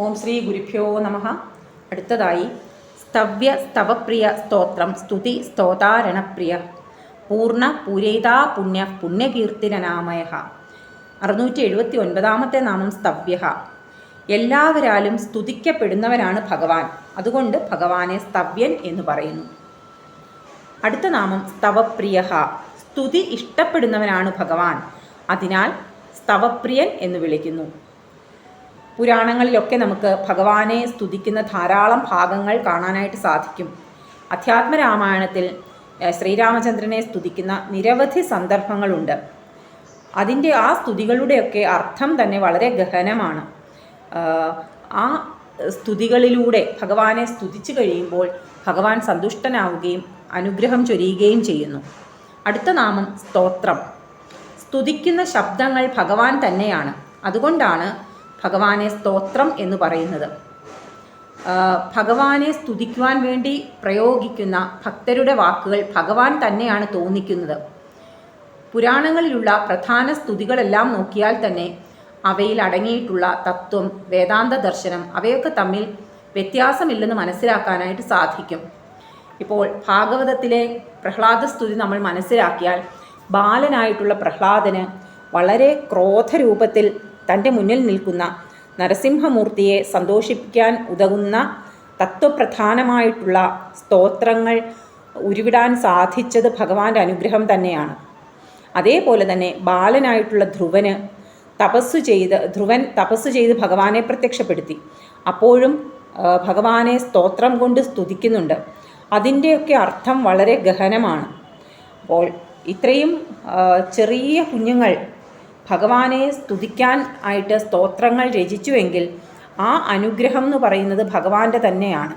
ഓം ശ്രീ ഗുരുഭ്യോ നമ. അടുത്തതായി സ്തവ്യ സ്തവപ്രിയ സ്തോത്രം സ്തുതി സ്തോതാരണപ്രിയ പൂർണ പൂരേതാ പുണ്യ പുണ്യകീർത്തിനാമയ അറുന്നൂറ്റി എഴുപത്തി ഒൻപതാമത്തെ നാമം സ്തവ്യ എല്ലാവരാലും സ്തുതിക്കപ്പെടുന്നവനാണ് ഭഗവാൻ. അതുകൊണ്ട് ഭഗവാനെ സ്തവ്യൻ എന്ന് പറയുന്നു. അടുത്ത നാമം സ്തവപ്രിയ സ്തുതി ഇഷ്ടപ്പെടുന്നവനാണ് ഭഗവാൻ. അതിനാൽ സ്തവപ്രിയൻ എന്ന് വിളിക്കുന്നു. പുരാണങ്ങളിലൊക്കെ നമുക്ക് ഭഗവാനെ സ്തുതിക്കുന്ന ധാരാളം ഭാഗങ്ങൾ കാണാനായിട്ട് സാധിക്കും. അധ്യാത്മരാമായണത്തിൽ ശ്രീരാമചന്ദ്രനെ സ്തുതിക്കുന്ന നിരവധി സന്ദർഭങ്ങളുണ്ട്. അതിന്റെ ആ സ്തുതികളുടെയൊക്കെ അർത്ഥം തന്നെ വളരെ ഗഹനമാണ്. ആ സ്തുതികളിലൂടെ ഭഗവാനെ സ്തുതിച്ചു കഴിയുമ്പോൾ ഭഗവാൻ സന്തുഷ്ടനാവുകയും അനുഗ്രഹം ചൊരിയുകയും ചെയ്യുന്നു. അടുത്ത നാമം സ്തോത്രം. സ്തുതിക്കുന്ന ശബ്ദങ്ങൾ ഭഗവാൻ തന്നെയാണ്. അതുകൊണ്ടാണ് ഭഗവാനെ സ്തോത്രം എന്ന് പറയുന്നത്. ഭഗവാനെ സ്തുതിക്കുവാൻ വേണ്ടി പ്രയോഗിക്കുന്ന ഭക്തരുടെ വാക്കുകൾ ഭഗവാൻ തന്നെയാണ് തോന്നിക്കുന്നത്. പുരാണങ്ങളിലുള്ള പ്രധാന സ്തുതികളെല്ലാം നോക്കിയാൽ തന്നെ അവയിൽ അടങ്ങിയിട്ടുള്ള തത്വം വേദാന്ത ദർശനം അവയൊക്കെ തമ്മിൽ വ്യത്യാസമില്ലെന്ന് മനസ്സിലാക്കാനായിട്ട് സാധിക്കും. ഇപ്പോൾ ഭാഗവതത്തിലെ പ്രഹ്ലാദ സ്തുതി നമ്മൾ മനസ്സിലാക്കിയാൽ ബാലനായിട്ടുള്ള പ്രഹ്ലാദന് വളരെ ക്രോധരൂപത്തിൽ തന്റെ മുന്നിൽ നിൽക്കുന്ന നരസിംഹമൂർത്തിയെ സന്തോഷിപ്പിക്കാൻ ഉതകുന്ന തത്വപ്രധാനമായിട്ടുള്ള സ്തോത്രങ്ങൾ ഉരുവിടാൻ സാധിച്ചത് ഭഗവാന്റെ അനുഗ്രഹം തന്നെയാണ്. അതേപോലെ തന്നെ ബാലനായിട്ടുള്ള ധ്രുവന് തപസ്സു ചെയ്ത് ധ്രുവൻ തപസ്സു ചെയ്ത് ഭഗവാനെ പ്രത്യക്ഷപ്പെടുത്തി. അപ്പോഴും ഭഗവാനെ സ്തോത്രം കൊണ്ട് സ്തുതിക്കുന്നുണ്ട്. അതിന്റെയൊക്കെ അർത്ഥം വളരെ ഗഹനമാണ്. അപ്പോൾ ഇത്രയും ചെറിയ കുഞ്ഞുങ്ങൾ ഭഗവാനെ സ്തുതിക്കാൻ ആയിട്ട് സ്തോത്രങ്ങൾ രചിച്ചുവെങ്കിൽ ആ അനുഗ്രഹം എന്ന് പറയുന്നത് ഭഗവാന്റെ തന്നെയാണ്.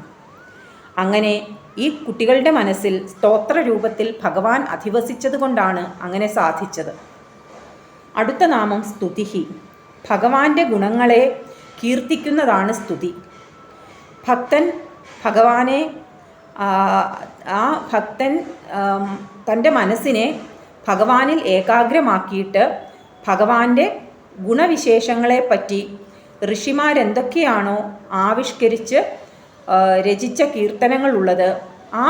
അങ്ങനെ ഈ കുട്ടികളുടെ മനസ്സിൽ സ്തോത്ര രൂപത്തിൽ ഭഗവാൻ അധിവസിച്ചത് കൊണ്ടാണ് അങ്ങനെ സാധിച്ചത്. അടുത്ത നാമം സ്തുതിഹി. ഭഗവാന്റെ ഗുണങ്ങളെ കീർത്തിക്കുന്നതാണ് സ്തുതി. ഭക്തൻ ഭഗവാനെ ആ, ഭക്തൻ തന്റെ മനസ്സിനെ ഭഗവാനിൽ ഏകാഗ്രമാക്കിയിട്ട് ഭഗവാന്റെ ഗുണവിശേഷങ്ങളെപ്പറ്റി ഋഷിമാരെന്തൊക്കെയാണോ ആവിഷ്കരിച്ച് രചിച്ച കീർത്തനങ്ങളുള്ളത് ആ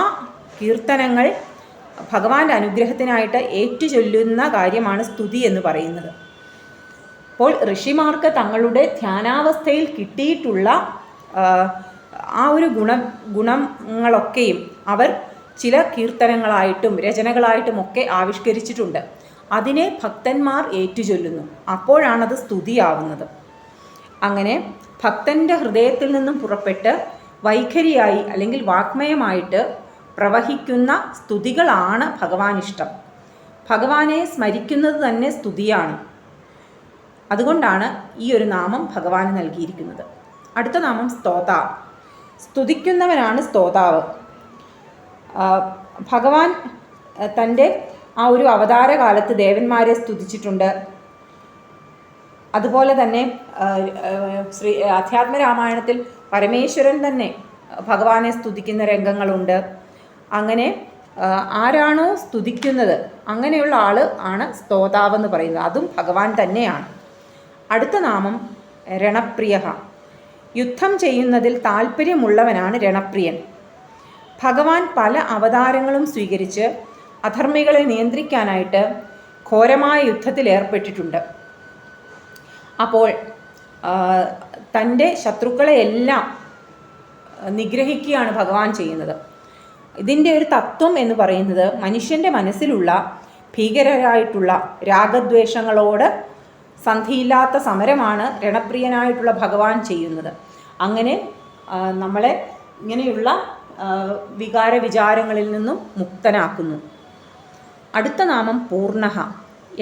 കീർത്തനങ്ങൾ ഭഗവാന്റെ അനുഗ്രഹത്തിനായിട്ട് ഏറ്റുചൊല്ലുന്ന കാര്യമാണ് സ്തുതി എന്ന് പറയുന്നത്. അപ്പോൾ ഋഷിമാർക്ക് തങ്ങളുടെ ധ്യാനാവസ്ഥയിൽ കിട്ടിയിട്ടുള്ള ആ, ഒരു ഗുണ ഗുണങ്ങളൊക്കെയും അവർ ചില കീർത്തനങ്ങളായിട്ടും രചനകളായിട്ടും ഒക്കെ ആവിഷ്കരിച്ചിട്ടുണ്ട്. അതിനെ ഭക്തന്മാർ ഏറ്റുചൊല്ലുന്നു. അപ്പോഴാണത് സ്തുതിയാവുന്നത്. അങ്ങനെ ഭക്തന്റെ ഹൃദയത്തിൽ നിന്നും പുറപ്പെട്ട് വൈഖരിയായി അല്ലെങ്കിൽ വാഗ്മയമായിട്ട് പ്രവഹിക്കുന്ന സ്തുതികളാണ് ഭഗവാൻ ഇഷ്ടം ഭഗവാനെ സ്മരിക്കുന്നത് തന്നെ സ്തുതിയാണ്. അതുകൊണ്ടാണ് ഈ ഒരു നാമം ഭഗവാന് നൽകിയിരിക്കുന്നത്. അടുത്ത നാമം സ്തോത. സ്തുതിക്കുന്നവനാണ് സ്തോതാവ്. ഭഗവാൻ തന്റെ ആ ഒരു അവതാര കാലത്ത് ദേവന്മാരെ സ്തുതിച്ചിട്ടുണ്ട്. അതുപോലെ തന്നെ ശ്രീ അധ്യാത്മരാമായണത്തിൽ പരമേശ്വരൻ തന്നെ ഭഗവാനെ സ്തുതിക്കുന്ന രംഗങ്ങളുണ്ട്. അങ്ങനെ ആരാണോ സ്തുതിക്കുന്നത് അങ്ങനെയുള്ള ആൾ ആണ് സ്തോതാവെന്ന് പറയുന്നത്. അതും ഭഗവാൻ തന്നെയാണ്. അടുത്ത നാമം രണപ്രിയ യുദ്ധം ചെയ്യുന്നതിൽ താല്പര്യമുള്ളവനാണ് രണപ്രിയൻ. ഭഗവാൻ പല അവതാരങ്ങളും സ്വീകരിച്ച് അധർമ്മികളെ നിയന്ത്രിക്കാനായിട്ട് ഘോരമായ യുദ്ധത്തിൽ ഏർപ്പെട്ടിട്ടുണ്ട്. അപ്പോൾ തന്റെ ശത്രുക്കളെയെല്ലാം നിഗ്രഹിക്കുകയാണ് ഭഗവാൻ ചെയ്യുന്നത്. ഇതിന്റെ ഒരു തത്വം എന്ന് പറയുന്നത് മനുഷ്യന്റെ മനസ്സിലുള്ള ഭീകരരായിട്ടുള്ള രാഗദ്വേഷങ്ങളോട് സന്ധിയില്ലാത്ത സമരമാണ് രണപ്രിയനായിട്ടുള്ള ഭഗവാൻ ചെയ്യുന്നത്. അങ്ങനെ നമ്മളെ ഇങ്ങനെയുള്ള വികാര വിചാരങ്ങളിൽ നിന്നും മുക്തനാക്കുന്നു. അടുത്ത നാമം പൂർണഹ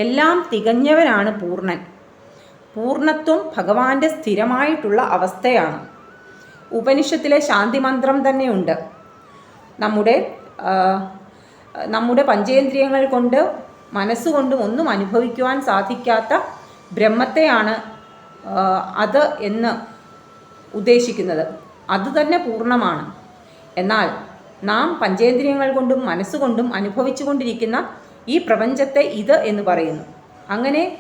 എല്ലാം തികഞ്ഞവനാണ് പൂർണൻ പൂർണത്വം ഭഗവാന്റെ സ്ഥിരമായിട്ടുള്ള അവസ്ഥയാണ്. ഉപനിഷത്തിലെ ശാന്തി മന്ത്രം തന്നെയുണ്ട്. നമ്മുടെ നമ്മുടെ പഞ്ചേന്ദ്രിയങ്ങൾ കൊണ്ട് മനസ്സുകൊണ്ടും ഒന്നും അനുഭവിക്കുവാൻ സാധിക്കാത്ത ബ്രഹ്മത്തെയാണ് അത് എന്ന് ഉദ്ദേശിക്കുന്നത്. അത് തന്നെ പൂർണമാണ്. എന്നാൽ നാം പഞ്ചേന്ദ്രിയങ്ങൾ കൊണ്ടും മനസ്സുകൊണ്ടും അനുഭവിച്ചു കൊണ്ടിരിക്കുന്ന ഈ പ്രപഞ്ചത്തെ ഇത് എന്ന് പറയുന്നു. അങ്ങനെ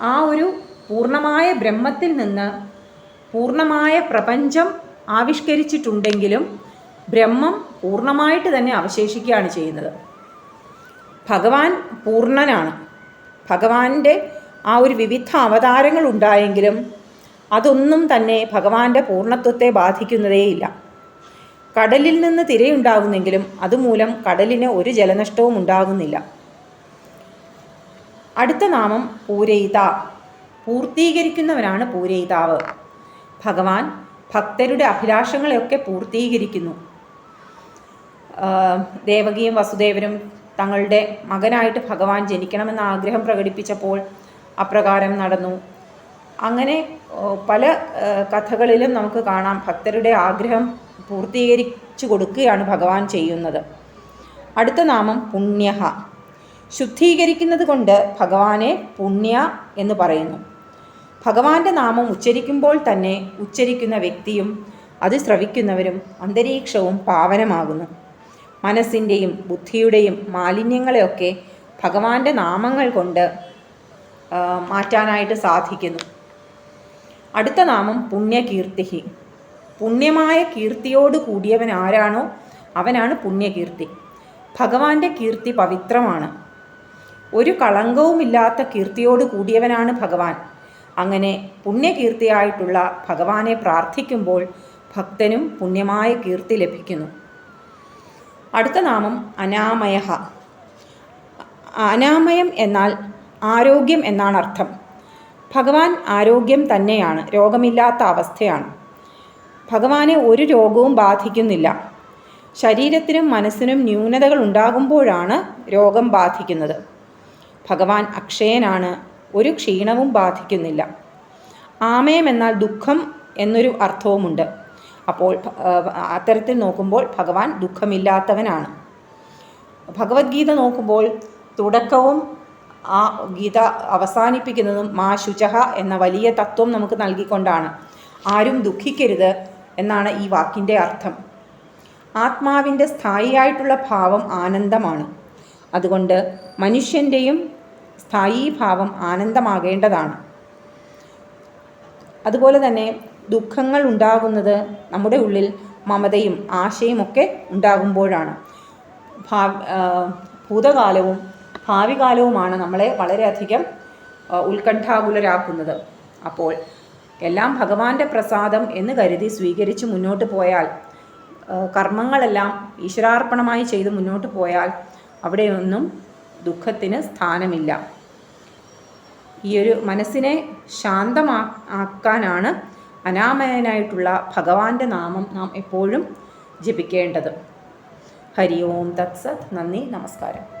ആ ഒരു പൂർണമായ ബ്രഹ്മത്തിൽ നിന്ന് പൂർണമായ പ്രപഞ്ചം ആവിഷ്കരിച്ചിട്ടുണ്ടെങ്കിലും ബ്രഹ്മം പൂർണമായിട്ട് തന്നെ അവശേഷിക്കുകയാണ് ചെയ്യുന്നത്. ഭഗവാൻ പൂർണനാണ്. ഭഗവാന്റെ ആ ഒരു വിവിധ അവതാരങ്ങൾ ഉണ്ടായെങ്കിലും അതൊന്നും തന്നെ ഭഗവാന്റെ പൂർണത്വത്തെ ബാധിക്കുന്നതേയില്ല. കടലിൽ നിന്ന് തിരയുണ്ടാകുന്നെങ്കിലും അതുമൂലം കടലിന് ഒരു ജലനഷ്ടവും ഉണ്ടാകുന്നില്ല. അടുത്ത നാമം പൂരയിത. പൂർത്തീകരിക്കുന്നവനാണ് പൂരയിതാവ്. ഭഗവാൻ ഭക്തരുടെ അഭിലാഷങ്ങളെയൊക്കെ പൂർത്തീകരിക്കുന്നു. ദേവകിയും വസുദേവനും തങ്ങളുടെ മകനായിട്ട് ഭഗവാൻ ജനിക്കണമെന്ന ആഗ്രഹം പ്രകടിപ്പിച്ചപ്പോൾ അപ്രകാരം നടന്നു. അങ്ങനെ പല കഥകളിലും നമുക്ക് കാണാം ഭക്തരുടെ ആഗ്രഹം പൂർത്തീകരിച്ചു കൊടുക്കുകയാണ് ഭഗവാൻ ചെയ്യുന്നത്. അടുത്ത നാമം പുണ്യഹ. ശുദ്ധീകരിക്കുന്നത് കൊണ്ട് ഭഗവാനെ പുണ്യ എന്ന് പറയുന്നു. ഭഗവാന്റെ നാമം ഉച്ചരിക്കുമ്പോൾ തന്നെ ഉച്ചരിക്കുന്ന വ്യക്തിയും അത് ശ്രവിക്കുന്നവരും അന്തരീക്ഷവും പാവനമാകുന്നു. മനസ്സിന്റെയും ബുദ്ധിയുടെയും മാലിന്യങ്ങളെയൊക്കെ ഭഗവാന്റെ നാമങ്ങൾ കൊണ്ട് മാറ്റാനായിട്ട് സാധിക്കുന്നു. അടുത്ത നാമം പുണ്യകീർത്തി പുണ്യമായ കീർത്തിയോട് കൂടിയവൻ ആരാണോ അവനാണ് പുണ്യകീർത്തി. ഭഗവാന്റെ കീർത്തി പവിത്രമാണ്. ഒരു കളങ്കവുമില്ലാത്ത കീർത്തിയോട് കൂടിയവനാണ് ഭഗവാൻ. അങ്ങനെ പുണ്യകീർത്തിയായിട്ടുള്ള ഭഗവാനെ പ്രാർത്ഥിക്കുമ്പോൾ ഭക്തനും പുണ്യമായ കീർത്തി ലഭിക്കുന്നു. അടുത്ത നാമം അനാമയ അനാമയം എന്നാൽ ആരോഗ്യം എന്നാണ് അർത്ഥം ഭഗവാൻ ആരോഗ്യം തന്നെയാണ് രോഗമില്ലാത്ത അവസ്ഥയാണ്. ഭഗവാനെ ഒരു രോഗവും ബാധിക്കുന്നില്ല. ശരീരത്തിനും മനസ്സിനും ന്യൂനതകൾ ഉണ്ടാകുമ്പോഴാണ് രോഗം ബാധിക്കുന്നത്. ഭഗവാൻ അക്ഷയനാണ് ഒരു ക്ഷീണവും ബാധിക്കുന്നില്ല. ആമയം എന്നാൽ ദുഃഖം എന്നൊരു അർത്ഥവുമുണ്ട്. അപ്പോൾ അത്തരത്തിൽ നോക്കുമ്പോൾ ഭഗവാൻ ദുഃഖമില്ലാത്തവനാണ്. ഭഗവത്ഗീത നോക്കുമ്പോൾ തുടക്കവും ആ ഗീത അവസാനിപ്പിക്കുന്നതും മാ ശുചഹ എന്ന വലിയ തത്വം നമുക്ക് നൽകിക്കൊണ്ടാണ്. ആരും ദുഃഖിക്കരുത് എന്നാണ് ഈ വാക്കിന്റെ അർത്ഥം. ആത്മാവിന്റെ സ്ഥായിയായിട്ടുള്ള ഭാവം ആനന്ദമാണ്. അതുകൊണ്ട് മനുഷ്യന്റെയും സ്ഥായി ഭാവം ആനന്ദമാകേണ്ടതാണ്. അതുപോലെ തന്നെ ദുഃഖങ്ങൾ ഉണ്ടാകുന്നത് നമ്മുടെ ഉള്ളിൽ മമതയും ആശയും ഒക്കെ ഉണ്ടാകുമ്പോഴാണ്. ഭൂതകാലവും ഭാവി കാലവുമാണ് നമ്മളെ വളരെയധികം ഉത്കണ്ഠാകുലരാക്കുന്നത്. അപ്പോൾ എല്ലാം ഭഗവാന്റെ പ്രസാദം എന്ന് കരുതി സ്വീകരിച്ച് മുന്നോട്ട് പോയാൽ കർമ്മങ്ങളെല്ലാം ഈശ്വരാർപ്പണമായി ചെയ്ത് മുന്നോട്ട് പോയാൽ അവിടെയൊന്നും ദുഃഖത്തിന് സ്ഥാനമില്ല. ഈ ഒരു മനസ്സിനെ ശാന്തമാ ആക്കാനാണ് അനാമയനായിട്ടുള്ള ഭഗവാന്റെ നാമം നാം എപ്പോഴും ജപിക്കേണ്ടത്. ഹരി ഓം തത്സത്. നന്ദി. നമസ്കാരം.